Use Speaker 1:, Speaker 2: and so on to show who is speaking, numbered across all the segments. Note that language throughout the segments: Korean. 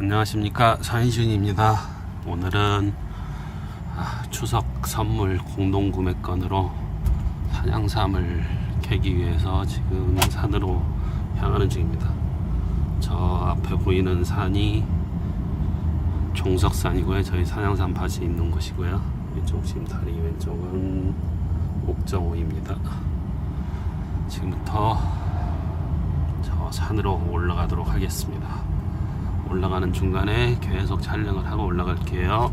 Speaker 1: 안녕하십니까. 서인준입니다. 오늘은 아, 추석 선물 공동구매건으로 산양삼을 캐기 위해서 지금 산으로 향하는 중입니다. 저 앞에 보이는 산이 종석산이고요. 저희 산양산 밭이 있는 곳이고요. 이쪽 지금 다리 왼쪽은 옥정호입니다. 지금부터 저 산으로 올라가도록 하겠습니다 올라가는 중간에 계속 촬영을 하고 올라갈게요.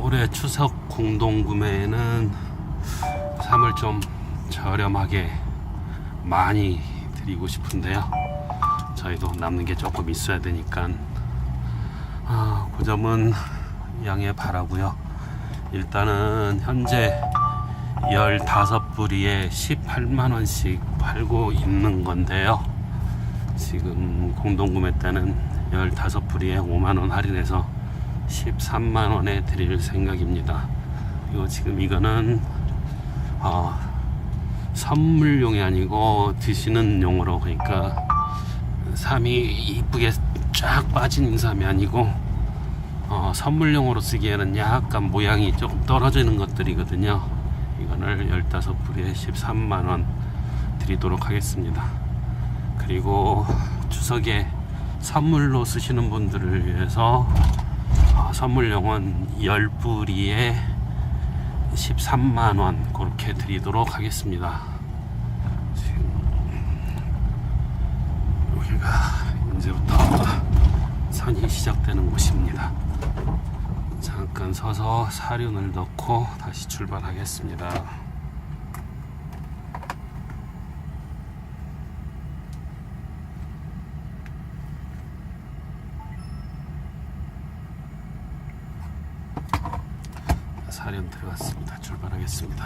Speaker 1: 올해 추석 공동 구매에는 삼을 좀 저렴하게 많이 드리고 싶은데요. 저희도 남는 게 조금 있어야 되니까 아, 그 점은 양해 바라고요. 일단은 현재 15부리에 18만 원씩 팔고 있는 건데요. 지금 공동구매 때는 15불이에 5만원 할인해서 13만원에 드릴 생각입니다. 그리고 지금 이거는 어, 선물용이 아니고 드시는 용으로 그러니까 삼이 이쁘게 쫙 빠진 삼이 아니고 어, 선물용으로 쓰기에는 약간 모양이 조금 떨어지는 것들이거든요. 이거를 15불에 13만원 드리도록 하겠습니다. 그리고 추석에 선물로 쓰시는 분들을 위해서 어, 선물용은 10부리에 13만원 그렇게 드리도록 하겠습니다. 여기가 이제부터 산이 시작되는 곳입니다. 잠깐 서서 사륜을 넣고 다시 출발하겠습니다. 사련 들어갔습니다. 출발하겠습니다.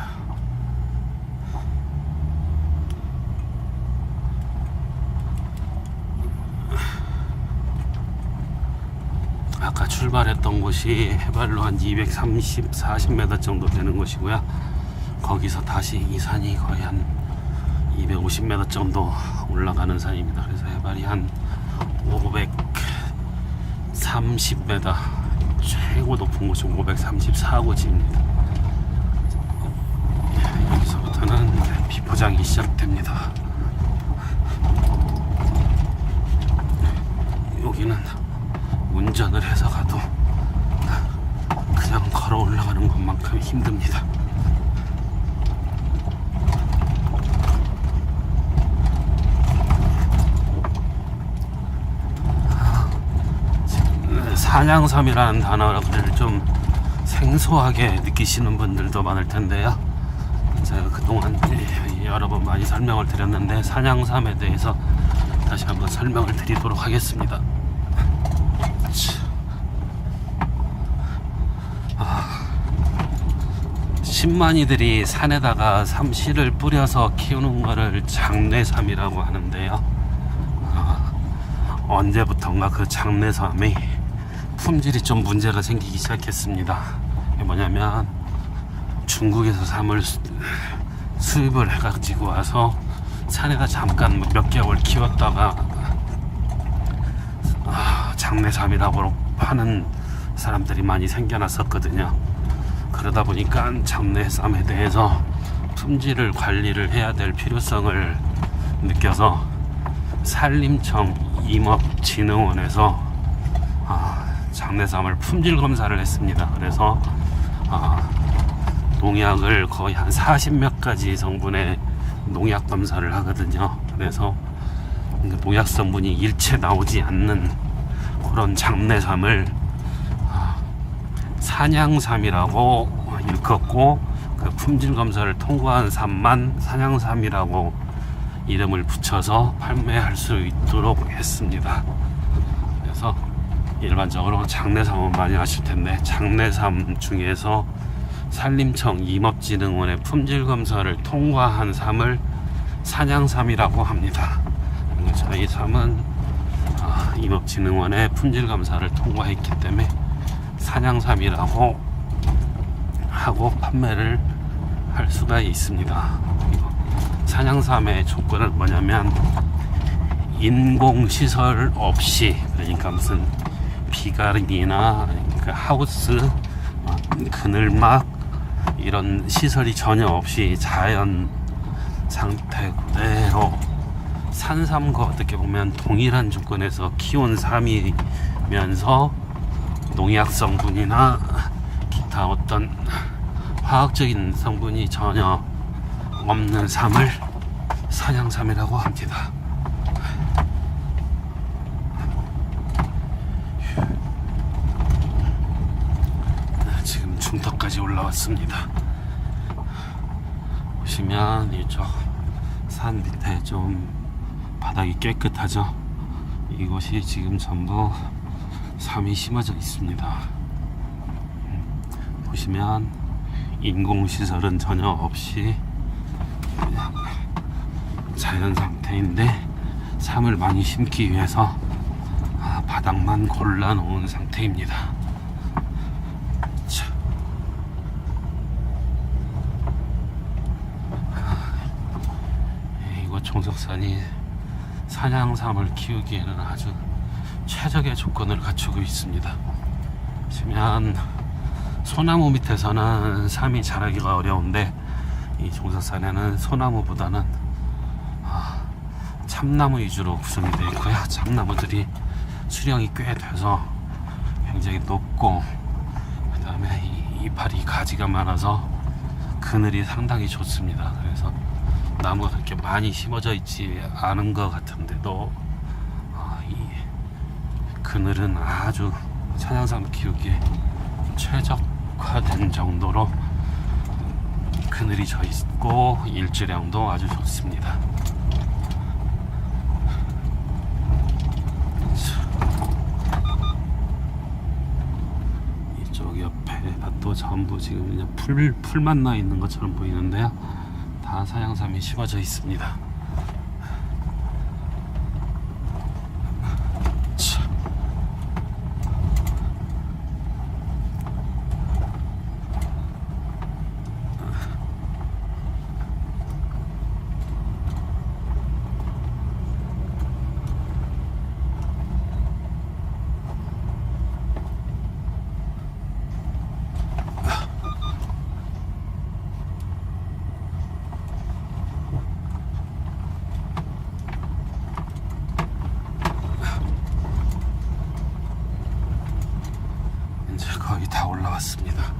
Speaker 1: 아까 출발했던 곳이 해발로 한 230, 40m 정도 되는 곳이고요. 거기서 다시 이 산이 거의 한 250m 정도 올라가는 산입니다. 그래서 해발이 한 530m 최고 높은 곳이 534고지입니다. 여기서부터는 비포장이 시작됩니다. 여기는 운전을 해서 가도 그냥 걸어 올라가는 것만큼 힘듭니다. 산양섬이라는 단어를 좀 생소하게 느끼시는 분들도 많을 텐데요. 제가 그동안 여러 번 많이 설명을 드렸는데 산양섬에 대해서 다시 한번 설명을 드리도록 하겠습니다. 아, 신만이들이 산에다가 삼씨를 뿌려서 키우는 거를 장례삼이라고 하는데요. 아, 언제부턴가 그 장례삼이 품질이 좀 문제가 생기기 시작했습니다. 뭐냐면 중국에서 삼을 수- 수입을 해가지고 와서 산에다 잠깐 몇 개월 키웠다가 아, 장례삼이라고 하는 사람들이 많이 생겨났었거든요. 그러다 보니까 장례삼에 대해서 품질을 관리를 해야 될 필요성을 느껴서 산림청 임업진흥원에서 아, 장례삼을 품질 검사를 했습니다. 그래서 아, 농약을 거의 한 40몇 가지 성분의 농약 검사를 하거든요. 그래서 그 농약 성분이 일체 나오지 않는 그런 장례삼을 아, 산양삼이라고 일컫고 그 품질 검사를 통과한 삼만 산양삼이라고 이름을 붙여서 판매할 수 있도록 했습니다. 일반적으로 장례삼은 많이 아실 텐데 장례삼 중에서 산림청 임업진흥원의 품질 검사를 통과한 삼을 산양삼이라고 합니다. 그리고 저희 삼은 아, 임업진흥원의 품질 검사를 통과했기 때문에 산양삼이라고 하고 판매를 할 수가 있습니다. 산양삼의 조건은 뭐냐면 인공 시설 없이 그러니까 무슨 비가rin이나 그 하우스 어, 그늘막 이런 시설이 전혀 없이 자연 상태 그대로 산삼과 어떻게 보면 동일한 조건에서 키운 삶이면서 농약 성분이나 기타 어떤 화학적인 성분이 전혀 없는 삶을 사냥삼이라고 합니다. 네, 지금 중턱까지 올라왔습니다. 보시면 이쪽 산 밑에 좀 바닥이 깨끗하죠. 이곳이 지금 전부 삶이 심어져 있습니다. 음, 보시면 인공시설은 전혀 없이 자연 상태인데 삶을 많이 심기 위해서 아, 바닥만 골라 놓은 상태입니다. 자. 아, 종석산이 사냥삼을 키우기에는 아주 최적의 조건을 갖추고 있습니다. 보시면 소나무 밑에서는 삼이 자라기가 어려운데 이 종석산에는 소나무보다는 아, 참나무 위주로 구성이 되어 있고요. 참나무들이 수령이 꽤 돼서 굉장히 높고 그 다음에 이파리 가지가 많아서 그늘이 상당히 좋습니다. 그래서 나무가 그렇게 많이 심어져 있지 않은 것 같은데도 아, 이 그늘은 아주 찬양삼 키우기에 최적화된 정도로 그늘이 져 있고 일지량도 아주 좋습니다. 이쪽 옆에 밭도 전부 지금 그냥 풀 풀만 나 있는 것처럼 보이는데요. 다 사양삼이 심어져 있습니다. 자. 이제 거의 다 올라왔습니다.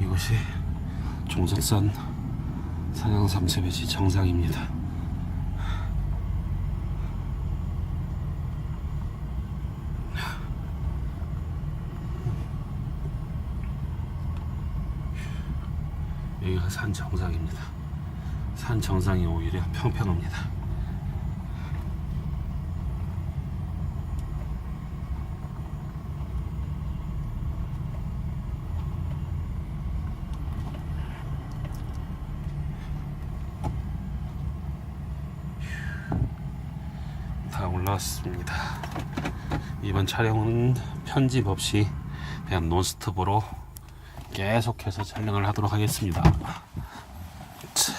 Speaker 1: 이곳이 종석산 산양 삼세배지 정상입니다. 여기가 산 정상입니다. 산 정상이 오히려 평평합니다. 다 올라 왔습니다. 이번 촬영은 편집 없이 그냥 논스톱으로 계속해서 촬영을 하도록 하겠습니다. 자.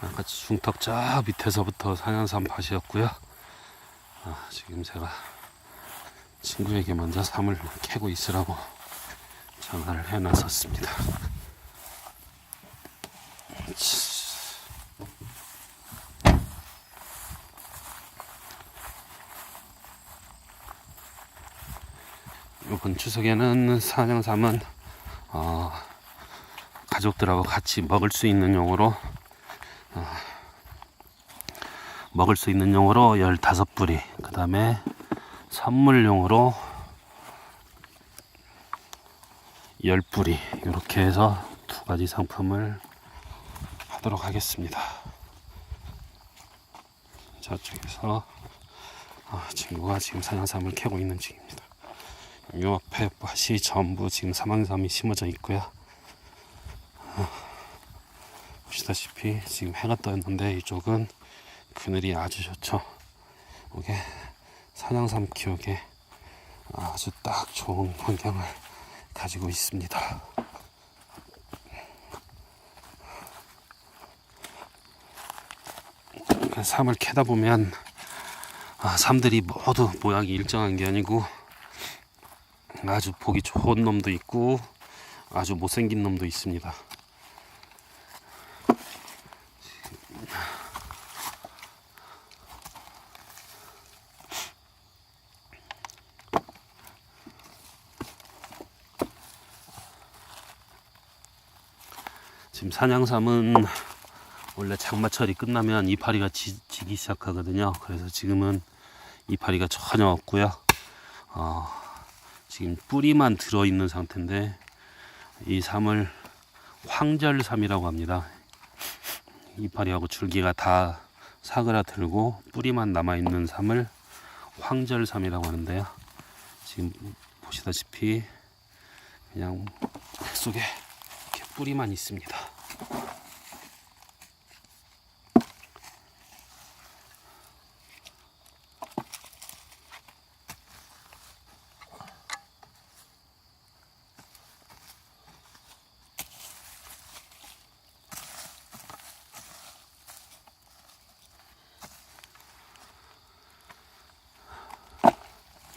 Speaker 1: 아까 중턱 저 밑에서부터 산양산 밭이었고요. 아, 지금 제가 친구에게 먼저 삼을 캐고 있으라고 전화를 해놨었습니다. 이번 추석에는 사냥삼은 어, 가족들하고 같이 먹을 수 있는 용으로 어, 먹을 수 있는 용으로 15뿌리 그 다음에 선물용으로 10뿌리 이렇게 해서 두 가지 상품을 하도록 하겠습니다. 저쪽에서 아, 친구가 지금 산양삼을 캐고 있는 중입니다. 요 앞에 밭이 전부 지금 사망삼이 심어져 있고요. 아, 보시다시피 지금 해가 떠있는데 이쪽은 그늘이 아주 좋죠. 이게 산양삼 키우기에 아주 딱 좋은 환경을 가지고 있습니다. 그 삼을 캐다 보면 아, 삼들이 모두 모양이 일정한 게 아니고 아주 보기 좋은 놈도 있고 아주 못생긴 놈도 있습니다. 지금 사냥삼은 원래 장마철이 끝나면 이파리가 지, 기 시작하거든요. 그래서 지금은 이파리가 전혀 없고요. 어, 지금 뿌리만 들어 있는 상태인데 이 삼을 황절삼이라고 합니다. 이파리하고 줄기가 다 사그라들고 뿌리만 남아 있는 삼을 황절삼이라고 하는데요. 지금 보시다시피 그냥 흙 속에 이렇게 뿌리만 있습니다.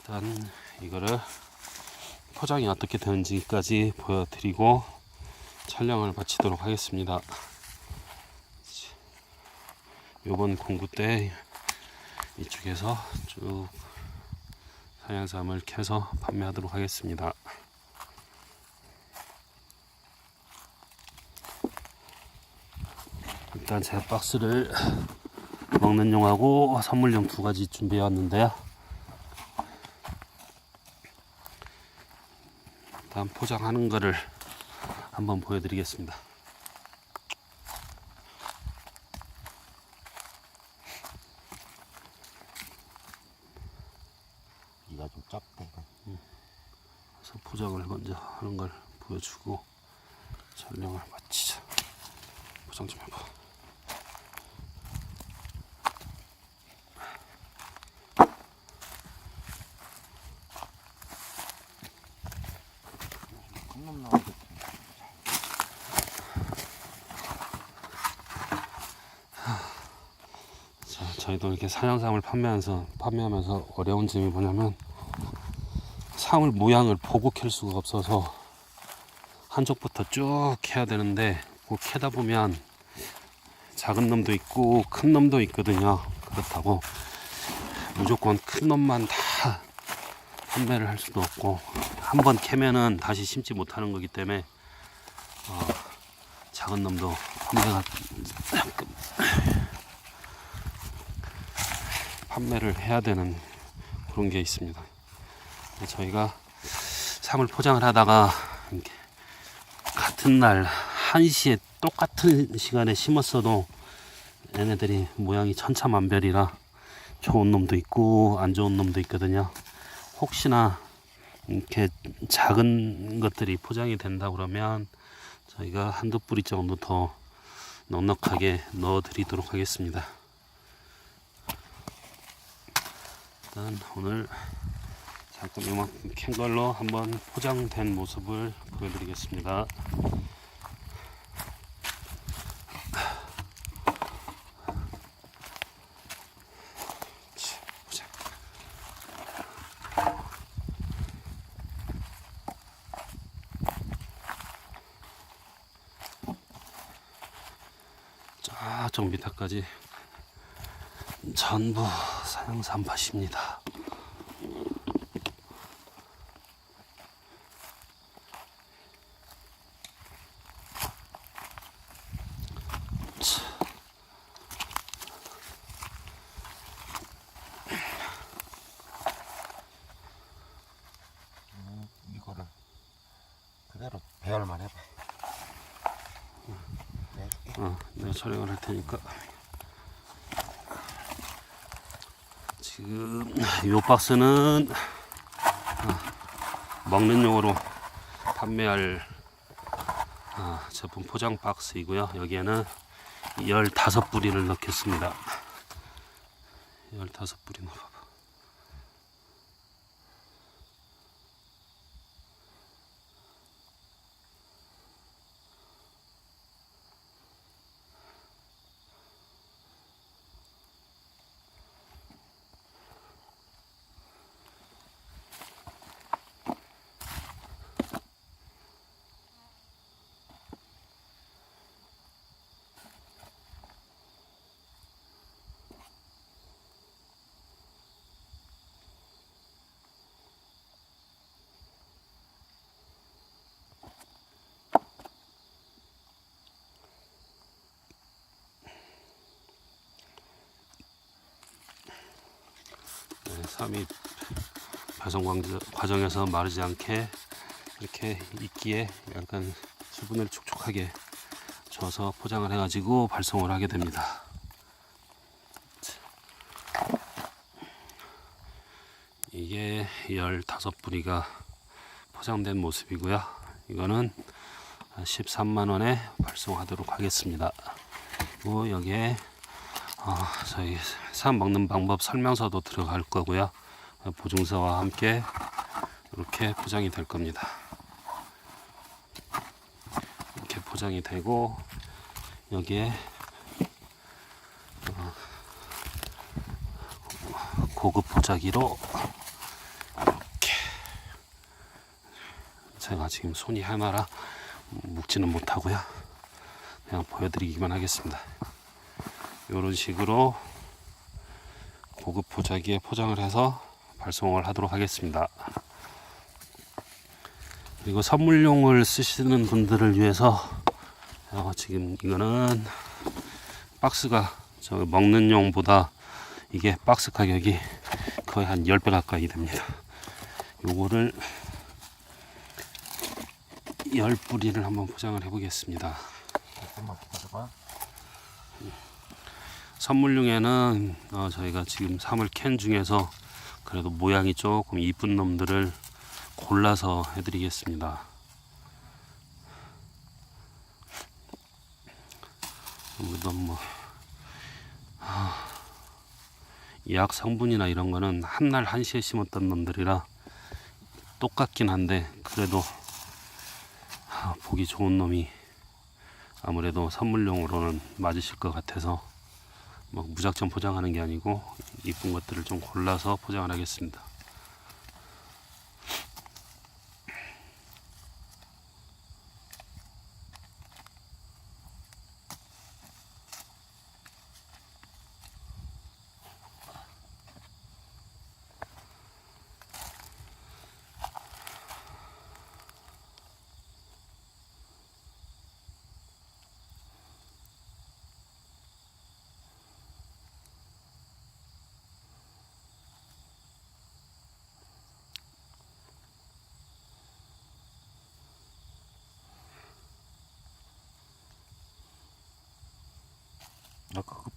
Speaker 1: 일단 이거를 포장이 어떻게 되는지까지 보여드리고 촬영을 마치도록 하겠습니다. 요번 공구 때 이쪽에서 쭉 사냥삼을 캐서 판매하도록 하겠습니다. 일단 제 박스를 먹는 용하고 선물용 두 가지 준비해 왔는데요. 일단 포장하는 거를 한번 보여드리겠습니다.
Speaker 2: 이가 좀 작다 이거.
Speaker 1: 그래서 포장을 먼저 하는 걸 보여주고 촬영을 마치자. 포장 좀 해봐.
Speaker 2: 큰놈 나오겠지.
Speaker 1: 자, 저희도 이렇게 사냥삼을 판매하면서 판매하면서 어려운 점이 뭐냐면 삼을 모양을 보고 캘 수가 없어서 한쪽부터 쭉 해야 되는데 그 캐다 보면 작은 놈도 있고 큰 놈도 있거든요. 그렇다고 무조건 큰 놈만 다 판매를 할 수도 없고 한 번 캐면은 다시 심지 못하는 거기 때문에 어, 작은 놈도 판매가 판매를 해야 되는 그런 게 있습니다. 저희가 삼을 포장을 하다가 같은 날 1시에 똑같은 시간에 심었어도 얘네들이 모양이 천차만별이라 좋은 놈도 있고 안 좋은 놈도 있거든요. 혹시나 이렇게 작은 것들이 포장이 된다 그러면 저희가 한두 뿌리 정도 더 넉넉하게 넣어 드리도록 하겠습니다. 일단 오늘 잠깐 이만큼 캔 걸로 한번 포장된 모습을 보여드리겠습니다. 저쪽 밑에까지 전부 사냥삼 밭입니다.
Speaker 2: 음, 이거를 그대로 배열만 해봐. 네.
Speaker 1: 어, 내가 촬영을 할 테니까 지금 이 박스는 어, 먹는 용으로 판매할 어, 제품 포장 박스이고요. 여기에는 15뿌리를 넣겠습니다. 15뿌리 넣어 배송 광- 과정에서 마르지 않게 이렇게 있기에 약간 수분을 촉촉하게 줘서 포장을 해가지고 발송을 하게 됩니다. 이게 15뿌리가 포장된 모습이고요. 이거는 13만 원에 발송하도록 하겠습니다. 그리고 여기에 어, 저희 쌈 먹는 방법 설명서도 들어갈 거고요. 어, 보증서와 함께 이렇게 포장이 될 겁니다. 이렇게 포장이 되고 여기에 어, 고급 보자기로 이렇게 제가 지금 손이 하나라 묶지는 못하고요. 그냥 보여드리기만 하겠습니다. 이런 식으로 고급 포자기에 포장을 해서 발송을 하도록 하겠습니다. 그리고 선물용을 쓰시는 분들을 위해서 어, 지금 이거는 박스가 저 먹는 용보다 이게 박스 가격이 거의 한 10배 가까이 됩니다. 요거를 10뿌리를 한번 포장을 해 보겠습니다.
Speaker 2: 조금만 기다려봐.
Speaker 1: 선물용에는 어, 저희가 지금 사물 캔 중에서 그래도 모양이 조금 이쁜 놈들을 골라서 해드리겠습니다. 물론 뭐 아, 약 성분이나 이런 거는 한 날 한시에 심었던 놈들이라 똑같긴 한데 그래도 아, 보기 좋은 놈이 아무래도 선물용으로는 맞으실 것 같아서 뭐 무작정 포장하는 게 아니고 이쁜 것들을 좀 골라서 포장을 하겠습니다.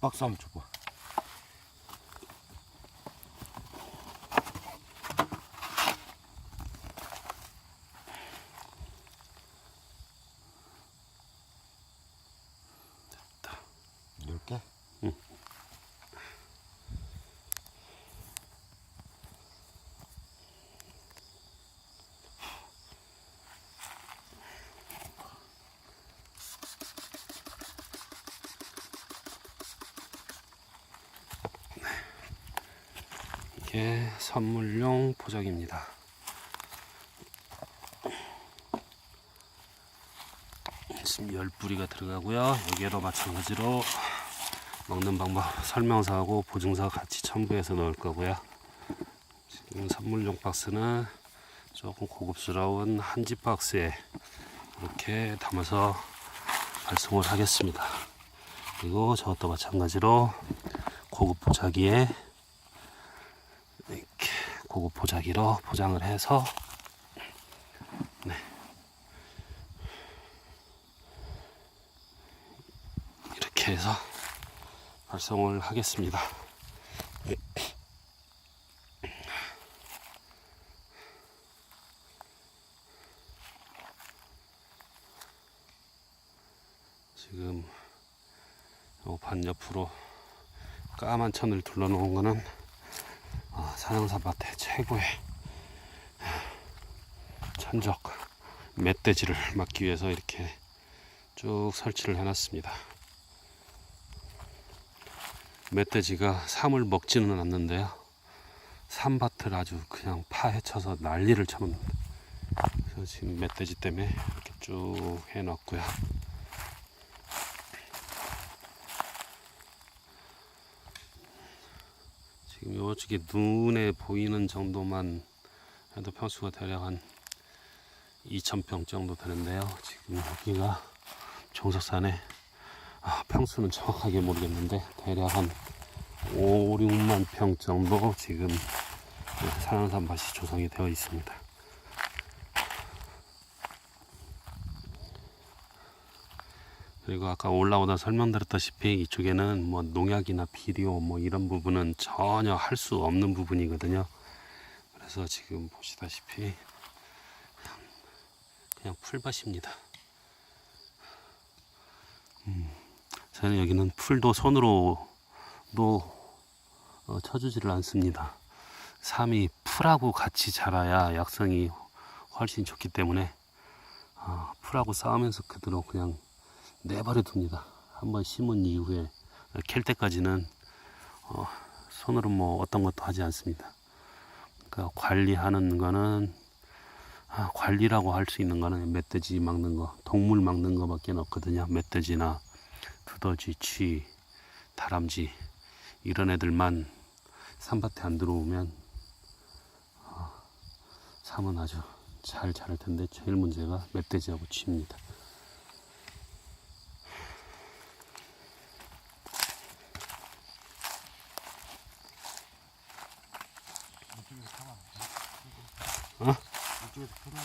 Speaker 2: 박스 한번 줘봐. 열 개?
Speaker 1: 응. 이게 선물용 포장입니다. 열 뿌리가 들어가고요. 여기에도 마찬가지로 먹는 방법 설명서하고 보증서 같이 첨부해서 넣을 거고요. 지금 선물용 박스는 조금 고급스러운 한지 박스에 이렇게 담아서 발송을 하겠습니다. 그리고 저것도 마찬가지로 고급 보자기에 이렇게 고급 보자기로 포장을 해서 위해서 발송을 하겠습니다. 예. 지금 요반 옆으로 까만 천을 둘러놓은 거는 아, 어, 산양사밭의 최고의 천적 멧돼지를 막기 위해서 이렇게 쭉 설치를 해놨습니다. 멧돼지가 삼을 먹지는 않는데요. 삼밭을 아주 그냥 파헤쳐서 난리를 쳐놓는다. 그래서 지금 멧돼지 때문에 이렇게 쭉 해놨고요. 지금 요쪽에 눈에 보이는 정도만 해도 평수가 대략 한 2,000평 정도 되는데요. 지금 여기가 종석산에 아, 평수는 정확하게 모르겠는데 대략 한 5, 6만 평 정도 지금 산안산 밭이 조성이 되어 있습니다. 그리고 아까 올라오다 설명드렸다시피 이쪽에는 뭐 농약이나 비료 뭐 이런 부분은 전혀 할 수 없는 부분이거든요. 그래서 지금 보시다시피 그냥 풀밭입니다. 저는 여기는 풀도 손으로도 어, 쳐주지를 않습니다. 삶이 풀하고 같이 자라야 약성이 훨씬 좋기 때문에 어, 풀하고 싸우면서 그대로 그냥 내버려 둡니다. 한번 심은 이후에 캘 때까지는 어, 손으로 뭐 어떤 것도 하지 않습니다. 그러니까 관리하는 거는 아, 관리라고 할 수 있는 거는 멧돼지 막는 거, 동물 막는 거밖에 없거든요. 멧돼지나 두더지, 쥐, 다람쥐 이런 애들만 산밭에 안 들어오면 어, 삶은 아주 잘 자랄 텐데 제일 문제가 멧돼지하고 쥐입니다. 어?
Speaker 2: 이쪽에서 풀어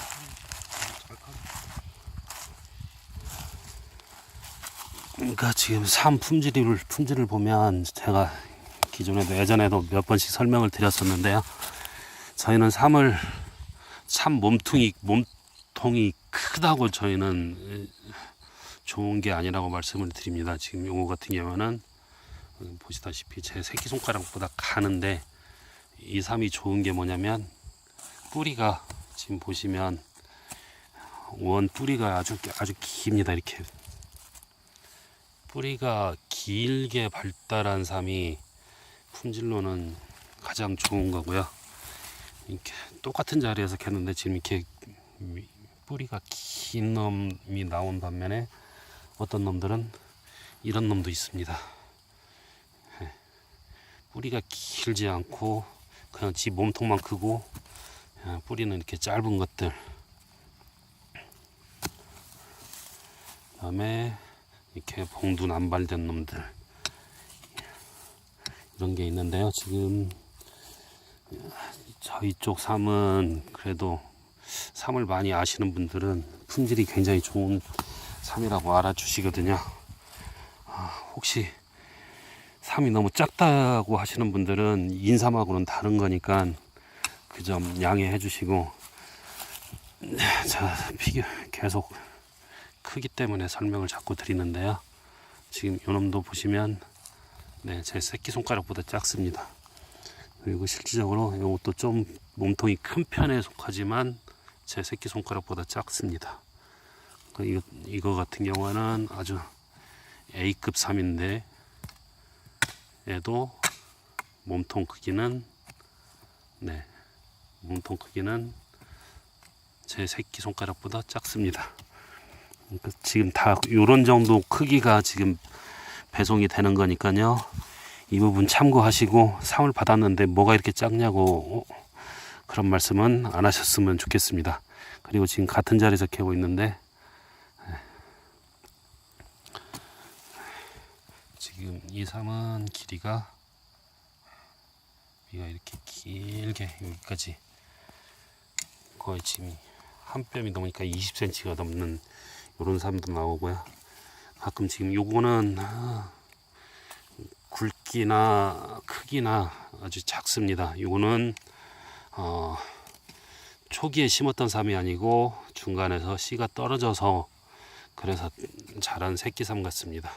Speaker 2: 잘 커.
Speaker 1: 그러니까 지금 삶 품질을 품질을 보면 제가 기존에도 예전에도 몇 번씩 설명을 드렸었는데요. 저희는 삶을 참 몸통이 몸통이 크다고 저희는 좋은 게 아니라고 말씀을 드립니다. 지금 요거 같은 경우는 보시다시피 제 새끼 손가락보다 가는데 이 삶이 좋은 게 뭐냐면 뿌리가 지금 보시면 원 뿌리가 아주 아주 깁니다 이렇게 뿌리가 길게 발달한 삶이 품질로는 가장 좋은 거고요. 이렇게 똑같은 자리에서 캤는데 지금 이렇게 위- 뿌리가 긴 놈이 나온 반면에 어떤 놈들은 이런 놈도 있습니다. 예. 뿌리가 길지 않고 그냥 지 몸통만 크고 예, 뿌리는 이렇게 짧은 것들. 그다음에 이렇게 봉두 남발된 놈들 이런 게 있는데요. 지금 저희 쪽 삶은 그래도 삶을 많이 아시는 분들은 품질이 굉장히 좋은 삶이라고 알아주시거든요. 아, 혹시 삶이 너무 작다고 하시는 분들은 인삼하고는 다른 거니까 그 점 양해해 주시고 자 비교 계속 크기 때문에 설명을 자꾸 드리는데요. 지금 요놈도 보시면 네, 제 새끼 손가락보다 작습니다. 그리고 실질적으로 이것도 좀 몸통이 큰 편에 속하지만 제 새끼 손가락보다 작습니다. 그 이거, 이거 같은 경우는 아주 A급 3인데 얘도 몸통 크기는 네 몸통 크기는 제 새끼 손가락보다 작습니다. 그러니까 지금 다 이런 정도 크기가 지금 배송이 되는 거니까요. 이 부분 참고하시고 상을 받았는데 뭐가 이렇게 작냐고 어, 그런 말씀은 안 하셨으면 좋겠습니다. 그리고 지금 같은 자리에서 캐고 있는데 예. 지금 이 삶은 길이가 위가 이렇게 길게 여기까지 거의 지금 한 뼘이 넘으니까 20cm가 넘는 이런 삶도 나오고요. 가끔 지금 요거는 아, 굵기나 크기나 아주 작습니다. 요거는 어, 초기에 심었던 삶이 아니고 중간에서 씨가 떨어져서 그래서 자란 새끼 삶 같습니다.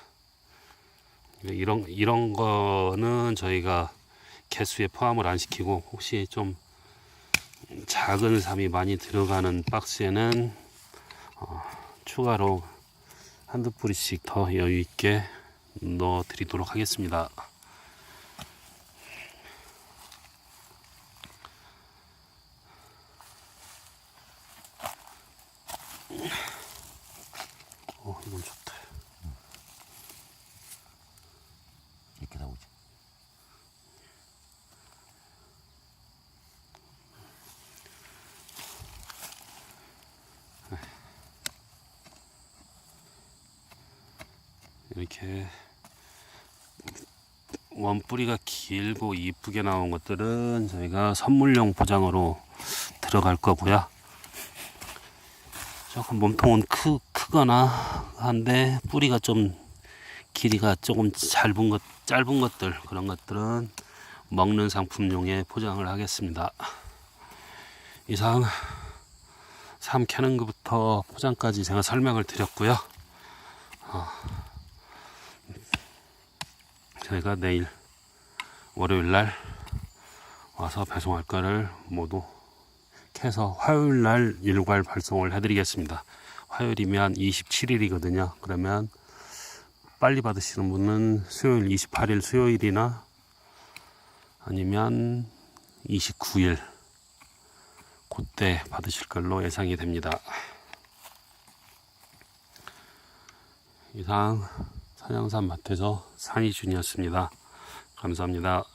Speaker 1: 이런 이런 거는 저희가 개수에 포함을 안 시키고 혹시 좀 작은 삶이 많이 들어가는 박스에는 어, 추가로 한두 뿌리씩 더 여유 있게 넣어 드리도록 하겠습니다. 어, 이건 좋다.
Speaker 2: 이렇게 나오지.
Speaker 1: 이렇게 원 뿌리가 길고 이쁘게 나온 것들은 저희가 선물용 포장으로 들어갈 거고요. 조금 몸통은 크, 크거나 한데 뿌리가 좀 길이가 조금 짧은 것 짧은 것들 그런 것들은 먹는 상품용에 포장을 하겠습니다. 이상 삶 캐는 것부터 포장까지 제가 설명을 드렸고요. 저희가 내일 월요일 날 와서 배송할 거를 모두 캐서 화요일 날 일괄 발송을 해드리겠습니다. 화요일이면 27일이거든요. 그러면 빨리 받으시는 분은 수요일 28일 수요일이나 아니면 29일 그때 받으실 걸로 예상이 됩니다. 이상 산양산 마트에서 산이준이었습니다. 감사합니다.